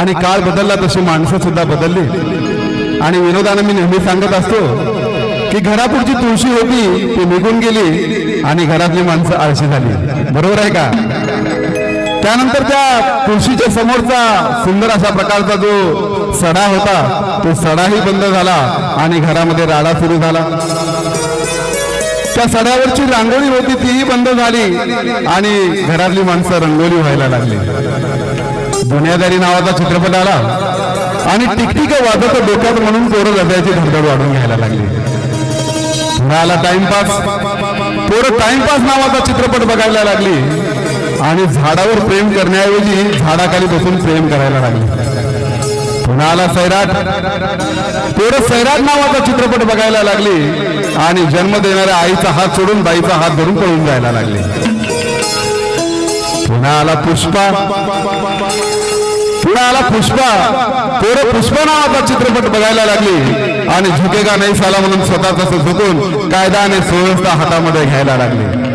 आणि काळ बदलला तशी माणसं सुद्धा बदलली. आणि विनोदानं मी नेहमी सांगत असतो की घरापुढची तुळशी होती ती निघून गेली आणि घरातली माणसं आळशी झाली. बरोबर आहे का? त्यानंतर त्या तुळशीच्या समोरचा सुंदर अशा प्रकारचा जो सडा होता तो सडाही बंद झाला आणि घरामध्ये राडा सुरू झाला. त्या सड्यावरची रांगोळी होती तीही बंद झाली आणि घरातली माणसं रंगोली व्हायला लागली. दुनियादारी नावाचा चित्रपट आला. आणि टिकटिक वाजत डोक्यात म्हणून पोरं जगायची धडधड वाढून घ्यायला लागली. पुन्हा आला टाइमपास पोरं टाइमपास नावाचा चित्रपट बघायला लागली. आणि झाडावर प्रेम करण्याऐवजी झाडाखाली बसून प्रेम करायला लागली. पुन्हा आला सैराट? पोरं सैराट नावाचा चित्रपट बघायला लागली. आणि जन्म देणाऱ्या आईचा हात सोडून बाईचा हात धरून पळून जायला लागले. पुन्हा आला पुष्पा. पुन्हा आला पुष्पा. पोरं पुष्पा नावाचा चित्रपट बघायला लागली. आणि झुकेगा नाही साला म्हणून स्वतःच झुकून कायदा आणि सुव्यवस्था हातामध्ये घ्यायला लागली.